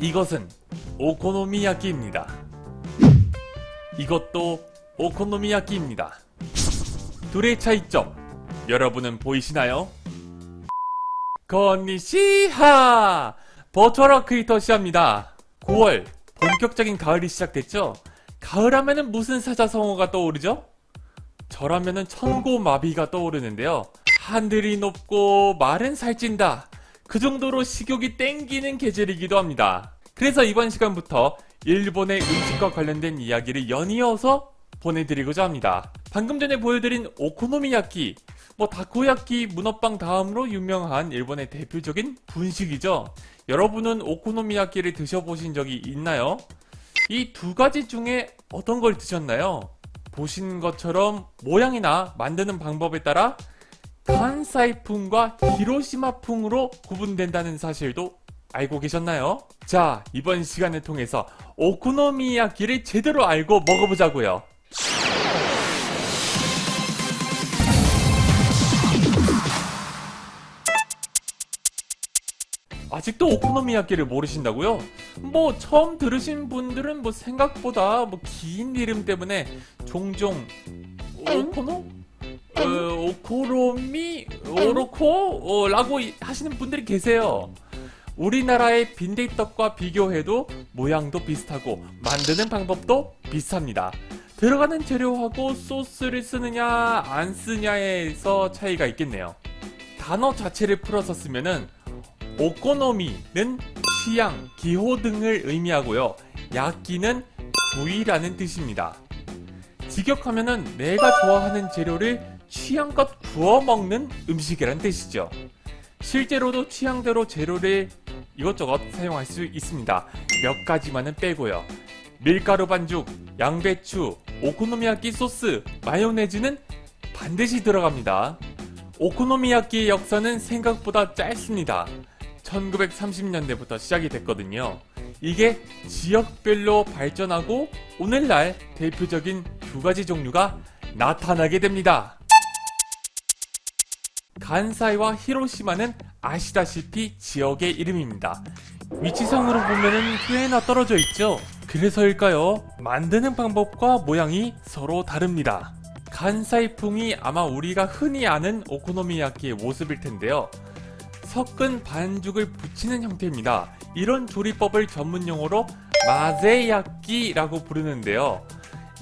이것은 오코노미야끼입니다. 이것도 오코노미야끼입니다. 둘의 차이점 여러분은 보이시나요? 건니시하 버추얼 크리에이터 시합니다. 9월 본격적인 가을이 시작됐죠? 가을 하면은 무슨 사자성어가 떠오르죠? 저라면은 천고마비가 떠오르는데요. 하늘이 높고 말은 살찐다. 그 정도로 식욕이 땡기는 계절이기도 합니다. 그래서 이번 시간부터 일본의 음식과 관련된 이야기를 연이어서 보내드리고자 합니다. 방금 전에 보여드린 오코노미야끼, 뭐 다코야끼 문어빵 다음으로 유명한 일본의 대표적인 분식이죠. 여러분은 오코노미야끼를 드셔보신 적이 있나요? 이 두 가지 중에 어떤 걸 드셨나요? 보신 것처럼 모양이나 만드는 방법에 따라 간사이풍과 히로시마풍으로 구분된다는 사실도 알고 계셨나요? 자, 이번 시간을 통해서 오코노미야끼를 제대로 알고 먹어보자고요. 아직도 오코노미야끼를 모르신다고요? 뭐 처음 들으신 분들은 뭐 생각보다 뭐 긴 이름 때문에 종종 오코노? 어, 오코로미? 오로코? 어, 라고 이- 하시는 분들이 계세요. 우리나라의 빈대떡과 비교해도 모양도 비슷하고 만드는 방법도 비슷합니다. 들어가는 재료하고 소스를 쓰느냐 안 쓰냐에서 차이가 있겠네요. 단어 자체를 풀어서 쓰면은 오코노미는 취향, 기호 등을 의미하고요. 야끼는 구이라는 뜻입니다. 직역하면은 내가 좋아하는 재료를 취향껏 구워 먹는 음식이란 뜻이죠. 실제로도 취향대로 재료를 이것저것 사용할 수 있습니다. 몇 가지만은 빼고요. 밀가루 반죽, 양배추, 오코노미야끼 소스, 마요네즈는 반드시 들어갑니다. 오코노미야끼의 역사는 생각보다 짧습니다. 1930년대부터 시작이 됐거든요. 이게 지역별로 발전하고 오늘날 대표적인 두 가지 종류가 나타나게 됩니다. 간사이와 히로시마는 아시다시피 지역의 이름입니다. 위치상으로 보면은 꽤나 떨어져 있죠? 그래서일까요? 만드는 방법과 모양이 서로 다릅니다. 간사이풍이 아마 우리가 흔히 아는 오코노미야키의 모습일 텐데요. 섞은 반죽을 붙이는 형태입니다. 이런 조리법을 전문 용어로 마제야끼라고 부르는데요.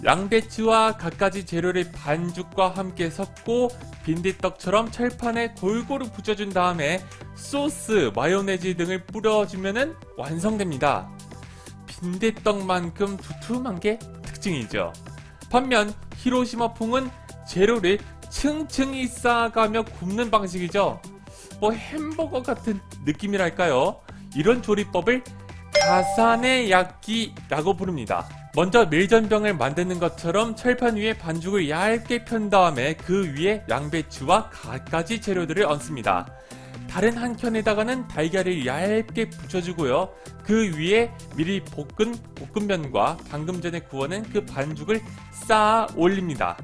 양배추와 갖가지 재료를 반죽과 함께 섞고 빈대떡처럼 철판에 골고루 붙여준 다음에 소스, 마요네즈 등을 뿌려주면 완성됩니다. 빈대떡만큼 두툼한 게 특징이죠. 반면 히로시마풍은 재료를 층층이 쌓아가며 굽는 방식이죠. 뭐 햄버거 같은 느낌이랄까요? 이런 조리법을 가사네 야끼라고 부릅니다. 먼저 밀전병을 만드는 것처럼 철판 위에 반죽을 얇게 편 다음에 그 위에 양배추와 갖가지 재료들을 얹습니다. 다른 한 켠에다가는 달걀을 얇게 붙여주고요. 그 위에 미리 볶은 볶음면과 방금 전에 구워낸 그 반죽을 쌓아 올립니다.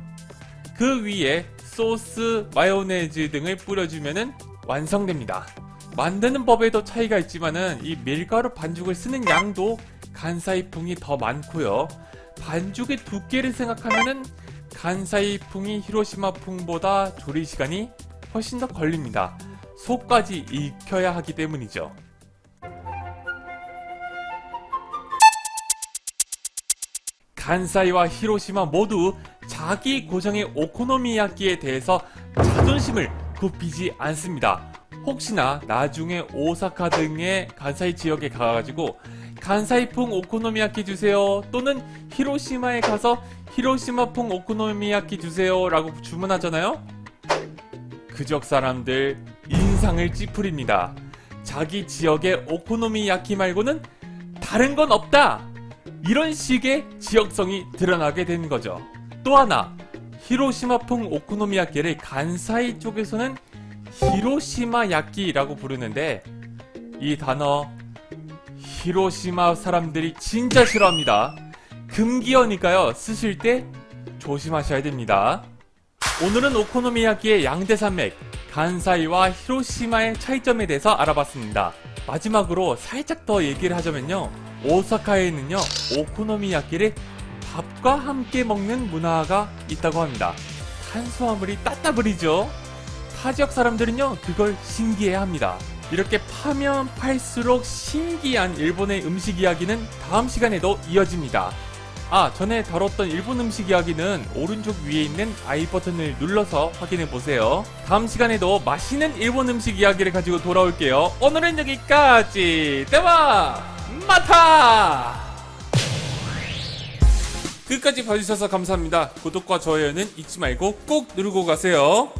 그 위에 소스, 마요네즈 등을 뿌려주면 완성됩니다. 만드는 법에도 차이가 있지만은 이 밀가루 반죽을 쓰는 양도 간사이풍이 더 많고요. 반죽의 두께를 생각하면은 간사이풍이 히로시마풍보다 조리 시간이 훨씬 더 걸립니다. 속까지 익혀야 하기 때문이죠. 간사이와 히로시마 모두 자기 고정의 오코노미야끼에 대해서 자존심을 굽히지 않습니다. 혹시나 나중에 오사카 등의 간사이 지역에 가가지고 간사이풍 오코노미야끼 주세요 또는 히로시마에 가서 히로시마풍 오코노미야끼 주세요 라고 주문하잖아요? 그 지역 사람들 인상을 찌푸립니다. 자기 지역의 오코노미야끼 말고는 다른 건 없다! 이런 식의 지역성이 드러나게 된 거죠. 또 하나, 히로시마풍 오코노미야끼를 간사이 쪽에서는 히로시마 야끼라고 부르는데 이 단어 히로시마 사람들이 진짜 싫어합니다. 금기어니까요. 쓰실 때 조심하셔야 됩니다. 오늘은 오코노미야끼의 양대 산맥 간사이와 히로시마의 차이점에 대해서 알아봤습니다. 마지막으로 살짝 더 얘기를 하자면요. 오사카에는요, 오코노미야끼를 밥과 함께 먹는 문화가 있다고 합니다. 탄수화물이 따따블이죠. 타 지역 사람들은요, 그걸 신기해 합니다. 이렇게 파면 팔수록 신기한 일본의 음식 이야기는 다음 시간에도 이어집니다. 아, 전에 다뤘던 일본 음식 이야기는 오른쪽 위에 있는 아이 버튼을 눌러서 확인해 보세요. 다음 시간에도 맛있는 일본 음식 이야기를 가지고 돌아올게요. 오늘은 여기까지. 대박! 마타! 끝까지 봐주셔서 감사합니다. 구독과 좋아요는 잊지 말고 꼭 누르고 가세요.